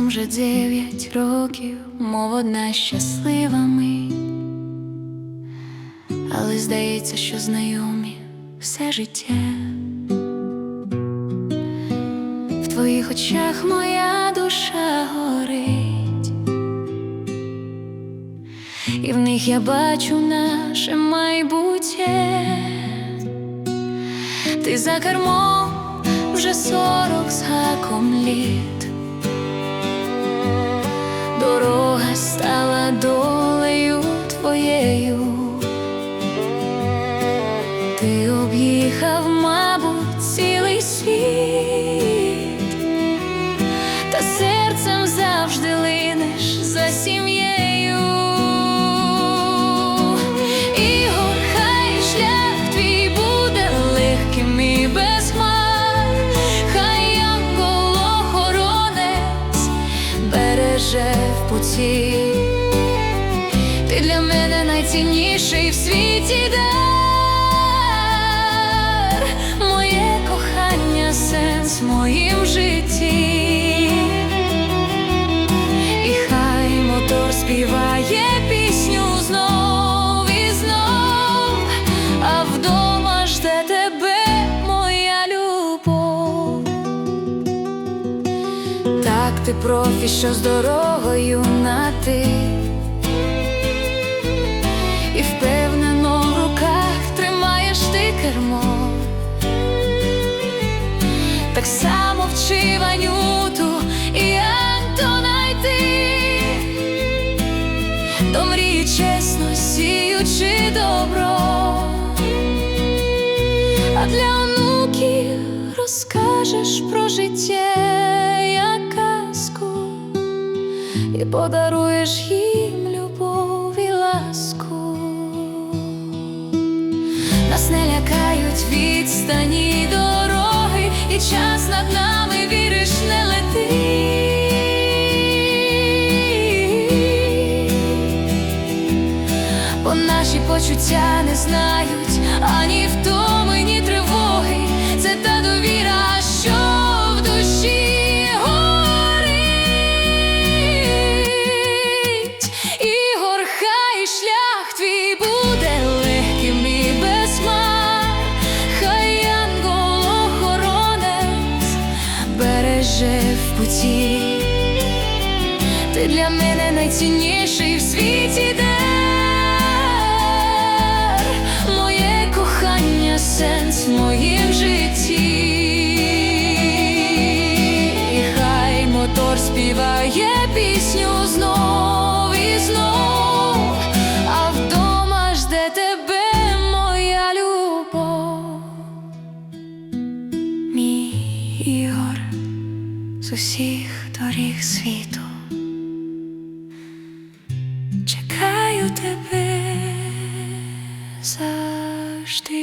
вже дев'ять років, мов одна щаслива мить, але здається, що знайомі все життя. В твоїх очах моя душа горить, і в них я бачу наше майбутнє. Ти за кермом вже сорок з гаком літ. Долею твоєю. Ти об'їхав, мабуть, цілий світ, та серцем завжди линеш за сім'єю. Ігор, хай шлях твій буде легким і без хмар, хай янголохоронець береже в путі. Найцінніший в світі дар, моє кохання, сенс в моїм житті, і хай мотор співає пісню знов і знов, а вдома жде тебе моя любов. Так ти профі, що з дорогою на ти кермо. Так само вчив Анюту і Антона йти До мрії чесно сіючи добро. А для онуків розкажеш про життя як казку і подаруєш їм Нас не лякають відстані дороги, і час над нами віриш не летить. Бо наші почуття не знають ані втоми, ні тривоги. Це та довіра, береже в путі. Ти для мене найцінніший в світі дар моє кохання, сенс в моїм житті. І хай мотор співає пісню з усіх доріг світу. Чекаю тебе завжди.